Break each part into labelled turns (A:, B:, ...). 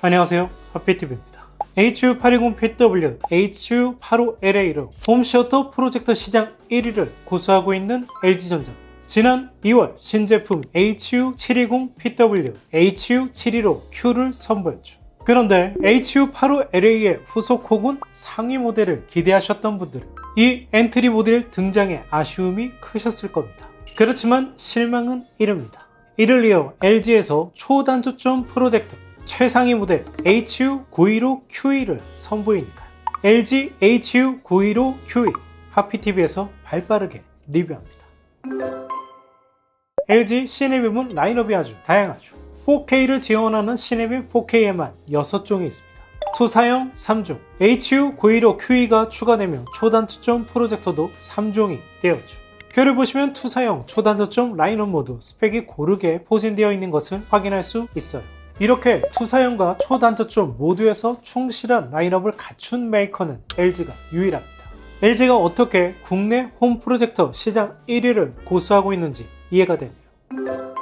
A: 안녕하세요. 하피TV입니다. HU820PW, HU85LA로 홈시어터 프로젝터 시장 1위를 고수하고 있는 LG전자. 지난 2월 신제품 HU720PW, HU715Q를 선보였죠. 그런데 HU85LA의 후속 혹은 상위 모델을 기대하셨던 분들은 이 엔트리 모델 등장에 아쉬움이 크셨을 겁니다. 그렇지만 실망은 이릅니다. 이를 이어 LG에서 초단조점 프로젝트 최상위 모델 HU915QE를 선보이니까요. LG HU915QE 하피TV에서 발빠르게 리뷰합니다. LG 시네빔은 라인업이 아주 다양하죠. 4K를 지원하는 시네빔 4K에만 6종이 있습니다. 투사형 3종, HU915QE가 추가되며 초단초점 프로젝터도 3종이 되었죠. 표를 보시면 투사형 초단저점 라인업 모두 스펙이 고르게 포진되어 있는 것을 확인할 수 있어요. 이렇게 투사형과 초단저점 모두에서 충실한 라인업을 갖춘 메이커는 LG가 유일합니다. LG가 어떻게 국내 홈 프로젝터 시장 1위를 고수하고 있는지 이해가 되네요.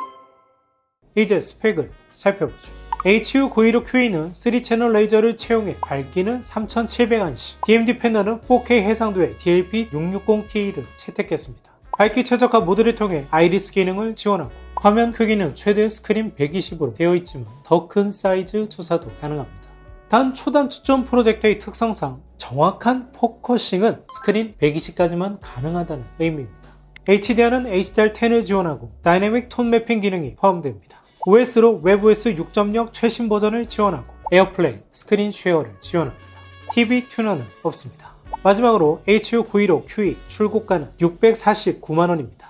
A: 이제 스펙을 살펴보죠. HU915QE는 3채널 레이저를 채용해 밝기는 3700안시, DMD 패널은 4K 해상도의 DLP660T를 채택했습니다. 밝기 최적화 모드를 통해 아이리스 기능을 지원하고 화면 크기는 최대 스크린 120으로 되어 있지만 더 큰 사이즈 투사도 가능합니다. 단 초단 초점 프로젝터의 특성상 정확한 포커싱은 스크린 120까지만 가능하다는 의미입니다. HDR은 HDR10을 지원하고 다이내믹 톤 매핑 기능이 포함됩니다. OS로 WebOS 6.0 최신 버전을 지원하고 에어플레이, 스크린 쉐어를 지원합니다. TV 튜너는 없습니다. 마지막으로 HU915QE 출고가는 649만원입니다.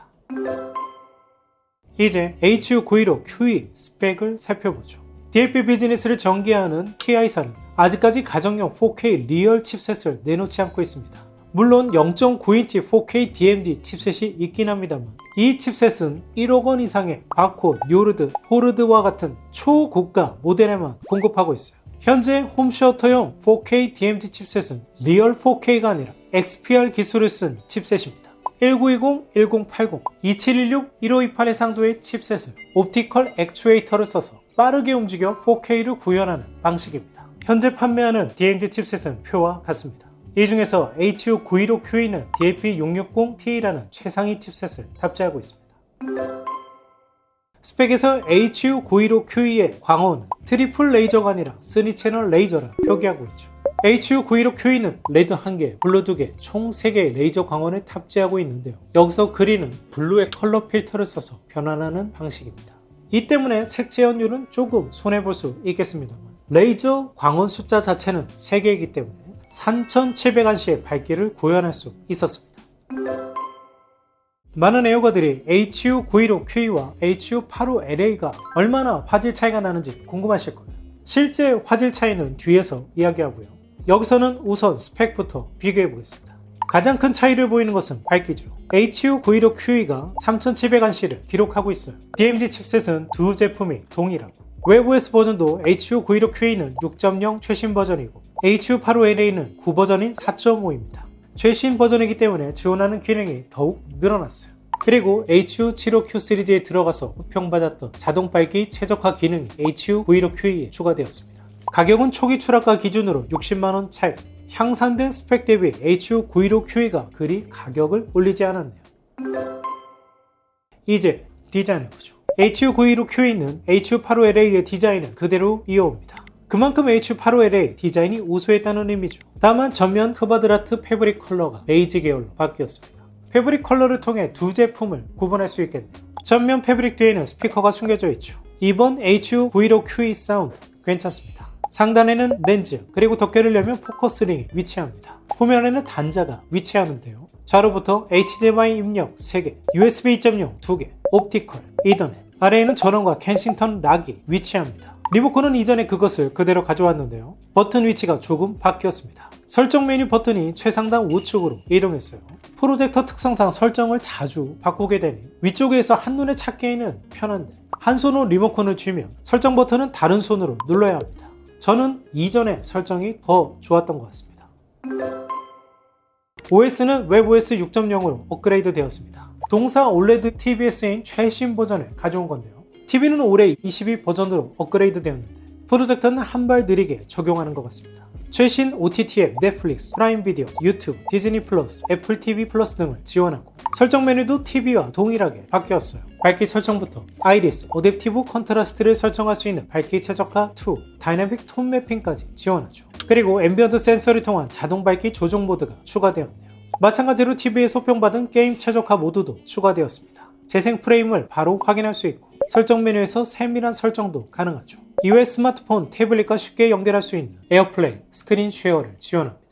A: 이제 HU915QE 스펙을 살펴보죠. DLP 비즈니스를 전개하는 TI사는 아직까지 가정용 4K 리얼 칩셋을 내놓지 않고 있습니다. 물론 0.9인치 4K DMD 칩셋이 있긴 합니다만 이 칩셋은 1억 원 이상의 바코, 요르드, 호르드와 같은 초고가 모델에만 공급하고 있어요. 현재 홈시어터용 4K DMD 칩셋은 리얼 4K가 아니라 XPR 기술을 쓴 칩셋입니다. 1920, 1080, 2716, 1528의 상도의 칩셋을 옵티컬 액추에이터를 써서 빠르게 움직여 4K를 구현하는 방식입니다. 현재 판매하는 DMD 칩셋은 표와 같습니다. 이 중에서 HU915QE는 DLP660T라는 최상위 칩셋을 탑재하고 있습니다. 스펙에서 HU915QE의 광호는 트리플 레이저가 아니라 3채널 레이저라 표기하고 있죠. HU915QE는 레드 1개, 블루 2개, 총 3개의 레이저 광원을 탑재하고 있는데요. 여기서 그린은 블루의 컬러 필터를 써서 변환하는 방식입니다. 이 때문에 색채 연율은 조금 손해볼 수 있겠습니다만 레이저 광원 숫자 자체는 3개이기 때문에 3700안시의 밝기를 구현할 수 있었습니다. 많은 애호가들이 HU915QE와 HU85LA가 얼마나 화질 차이가 나는지 궁금하실 거예요. 실제 화질 차이는 뒤에서 이야기하고요. 여기서는 우선 스펙부터 비교해 보겠습니다. 가장 큰 차이를 보이는 것은 밝기죠. HU915QE가 3700안시를 기록하고 있어요. DMD 칩셋은 두 제품이 동일하고 WebOS 버전도 HU915QE는 6.0 최신 버전이고 HU85LA는 9버전인 4.5입니다. 최신 버전이기 때문에 지원하는 기능이 더욱 늘어났어요. 그리고 HU75Q 시리즈에 들어가서 호평받았던 자동 밝기 최적화 기능이 HU915QE에 추가되었습니다. 가격은 초기 출하가 기준으로 60만원 차이, 향상된 스펙 대비 HU915QE가 그리 가격을 올리지 않았네요. 이제 디자인해보죠. HU915QE는 HU85LA의 디자인을 그대로 이어옵니다. 그만큼 HU85LA 디자인이 우수했다는 의미죠. 다만 전면 커버드라트 패브릭 컬러가 베이지 계열로 바뀌었습니다. 패브릭 컬러를 통해 두 제품을 구분할 수 있겠네요. 전면 패브릭 뒤에는 스피커가 숨겨져 있죠. 이번 HU915QE 사운드 괜찮습니다. 상단에는 렌즈, 그리고 덮개를 열면 포커스링이 위치합니다. 후면에는 단자가 위치하는데요. 좌로부터 HDMI 입력 3개, USB 2.0 2개, 옵티컬, 이더넷, 아래에는 전원과 켄싱턴 락이 위치합니다. 리모컨은 이전에 그것을 그대로 가져왔는데요. 버튼 위치가 조금 바뀌었습니다. 설정 메뉴 버튼이 최상단 우측으로 이동했어요. 프로젝터 특성상 설정을 자주 바꾸게 되니 위쪽에서 한눈에 찾기에는 편한데 한 손으로 리모컨을 쥐면 설정 버튼은 다른 손으로 눌러야 합니다. 저는 이전의 설정이 더 좋았던 것 같습니다. OS는 WebOS 6.0으로 업그레이드 되었습니다. 동사 OLED TVS인 최신 버전을 가져온 건데요. TV는 올해 22 버전으로 업그레이드 되었는데 프로젝터는 한 발 느리게 적용하는 것 같습니다. 최신 OTT 앱 넷플릭스, 프라임 비디오, 유튜브, 디즈니 플러스, 애플 TV 플러스 등을 지원하고 설정 메뉴도 TV와 동일하게 바뀌었어요. 밝기 설정부터 아이리스, 어댑티브 컨트라스트를 설정할 수 있는 밝기 최적화 2, 다이나믹 톤 매핑까지 지원하죠. 그리고 앰비언트 센서를 통한 자동 밝기 조정 모드가 추가되었네요. 마찬가지로 TV에 소평받은 게임 최적화 모드도 추가되었습니다. 재생 프레임을 바로 확인할 수 있고 설정 메뉴에서 세밀한 설정도 가능하죠. 이외 스마트폰, 태블릿과 쉽게 연결할 수 있는 에어플레이, 스크린 쉐어를 지원합니다.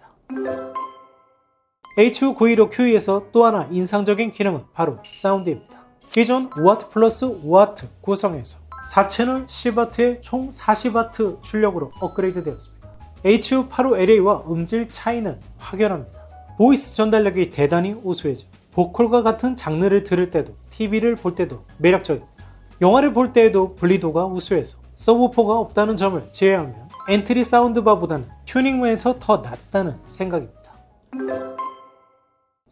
A: HU915QE에서 또 하나 인상적인 기능은 바로 사운드입니다. 기존 5W 플러스 5W 구성에서 4채널 10W의 총 40W 출력으로 업그레이드 되었습니다. HU85LA와 음질 차이는 확연합니다. 보이스 전달력이 대단히 우수해져 보컬과 같은 장르를 들을 때도 TV를 볼 때도 매력적입니다. 영화를 볼 때에도 분리도가 우수해서 서브포가 없다는 점을 제외하면 엔트리 사운드바보다는 튜닝면에서 더 낫다는 생각입니다.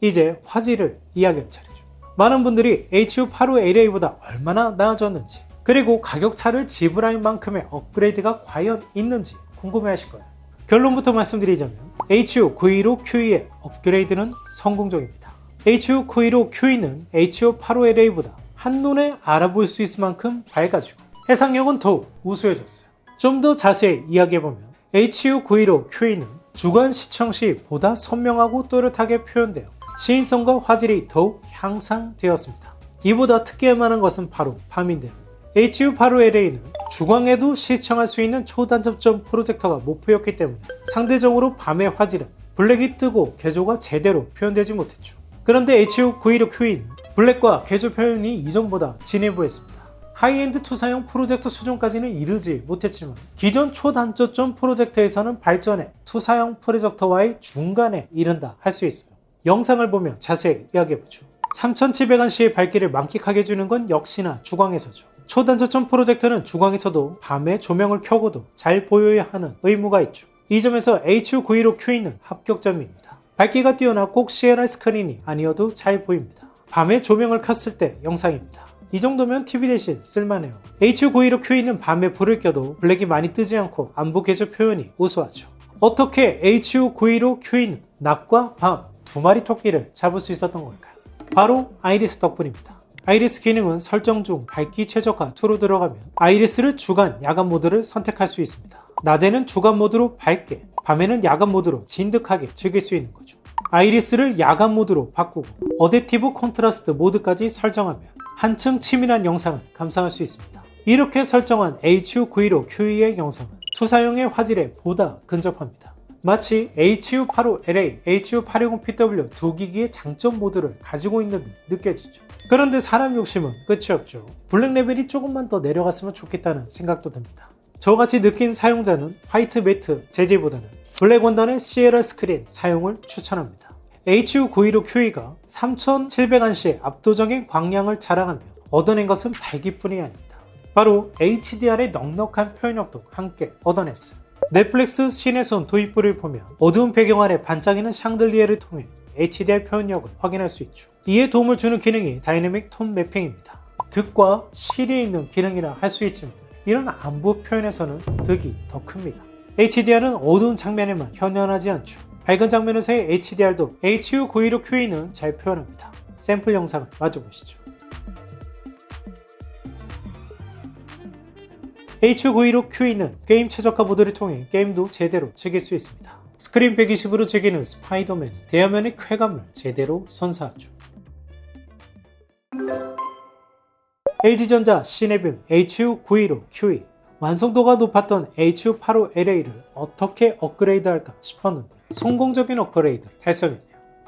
A: 이제 화질을 이야기할 차례죠. 많은 분들이 HU85LA보다 얼마나 나아졌는지 그리고 가격 차를 지불할 만큼의 업그레이드가 과연 있는지 궁금해하실 거예요. 결론부터 말씀드리자면 HU915QE의 업그레이드는 성공적입니다. HU915QE는 HU85LA보다 한눈에 알아볼 수 있을 만큼 밝아지고 해상력은 더욱 우수해졌어요. 좀 더 자세히 이야기해보면 HU915QE는 주간 시청 시 보다 선명하고 또렷하게 표현되어 시인성과 화질이 더욱 향상되었습니다. 이보다 특이할 만한 것은 바로 밤인데요. HU85LA는 주광에도 시청할 수 있는 초단접점 프로젝터가 목표였기 때문에 상대적으로 밤의 화질은 블랙이 뜨고 개조가 제대로 표현되지 못했죠. 그런데 HU916QE는 블랙과 개조 표현이 이전보다 진해 보였습니다. 하이엔드 투사용 프로젝터 수준까지는 이르지 못했지만 기존 초단조점 프로젝터에서는 발전해 투사용 프로젝터와의 중간에 이른다 할 수 있어요. 영상을 보면 자세히 이야기해보죠. 3700H의 밝기를 만끽하게 해주는 건 역시나 주광에서죠. 초단조점 프로젝터는 주광에서도 밤에 조명을 켜고도 잘 보여야 하는 의무가 있죠. 이 점에서 HU915QE는 합격점입니다. 밝기가 뛰어나 꼭 CLR 스크린이 아니어도 잘 보입니다. 밤에 조명을 켰을 때 영상입니다. 이 정도면 TV 대신 쓸만해요. HU915QE는 밤에 불을 켜도 블랙이 많이 뜨지 않고 안부 개조 표현이 우수하죠. 어떻게 HU915QE는 낮과 밤 두 마리 토끼를 잡을 수 있었던 걸까요? 바로 아이리스 덕분입니다. 아이리스 기능은 설정 중 밝기 최적화 2로 들어가면 아이리스를 주간, 야간 모드를 선택할 수 있습니다. 낮에는 주간 모드로 밝게, 밤에는 야간 모드로 진득하게 즐길 수 있는 거죠. 아이리스를 야간 모드로 바꾸고 어댑티브 컨트라스트 모드까지 설정하면 한층 치밀한 영상을 감상할 수 있습니다. 이렇게 설정한 HU915QE의 영상은 투사용의 화질에 보다 근접합니다. 마치 HU85LA, HU820PW 두 기기의 장점 모드를 가지고 있는 듯 느껴지죠. 그런데 사람 욕심은 끝이 없죠. 블랙 레벨이 조금만 더 내려갔으면 좋겠다는 생각도 듭니다. 저같이 느낀 사용자는 화이트 매트 재질보다는 블랙 원단의 CLR 스크린 사용을 추천합니다. HU915QE가 3700안시의 압도적인 광량을 자랑하며 얻어낸 것은 발기뿐이 아닙니다. 바로 HDR의 넉넉한 표현력도 함께 얻어냈어요. 넷플릭스 신의 손 도입부를 보면 어두운 배경 아래 반짝이는 샹들리에를 통해 HDR 표현력을 확인할 수 있죠. 이에 도움을 주는 기능이 다이내믹 톤 매핑입니다. 득과 실이 있는 기능이라 할 수 있지만 이런 안부 표현에서는 득이 더 큽니다. HDR은 어두운 장면에만 현현하지 않죠. 밝은 장면에서의 HDR도 HU915QE는 잘 표현합니다. 샘플 영상을 마주 보시죠. HU915QE는 게임 최적화 모드를 통해 게임도 제대로 즐길 수 있습니다. 스크린 120으로 즐기는 스파이더맨, 대화면의 쾌감을 제대로 선사하죠. LG전자 시네빔 HU915QE 완성도가 높았던 HU85LA를 어떻게 업그레이드할까 싶었는데 성공적인 업그레이드 달성했네요.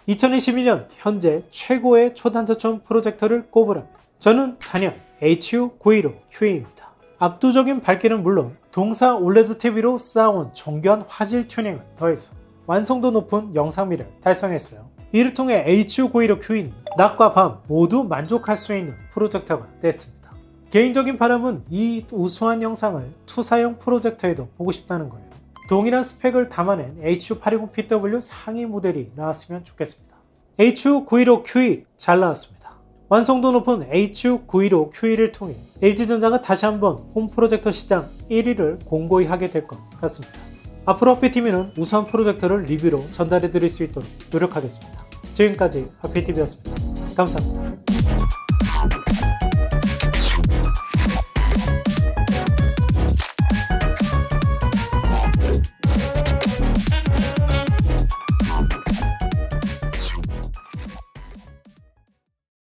A: 2021년 현재 최고의 초단자점 프로젝터를 꼽으라면 저는 단연 HU915QE입니다. 압도적인 밝기는 물론 동사 올레드 TV로 쌓아온 정교한 화질 튜닝을 더해서 완성도 높은 영상미를 달성했어요. 이를 통해 HU915Q인 낮과 밤 모두 만족할 수 있는 프로젝터가 됐습니다. 개인적인 바람은 이 우수한 영상을 투사용 프로젝터에도 보고 싶다는 거예요. 동일한 스펙을 담아낸 HU820PW 상위 모델이 나왔으면 좋겠습니다. HU915QE 잘 나왔습니다. 완성도 높은 HU915QE를 통해 LG전자가 다시 한번 홈 프로젝터 시장 1위를 공고히 하게 될 것 같습니다. 앞으로 하피TV는 우수한 프로젝터를 리뷰로 전달해 드릴 수 있도록 노력하겠습니다. 지금까지 하피TV였습니다. 감사합니다.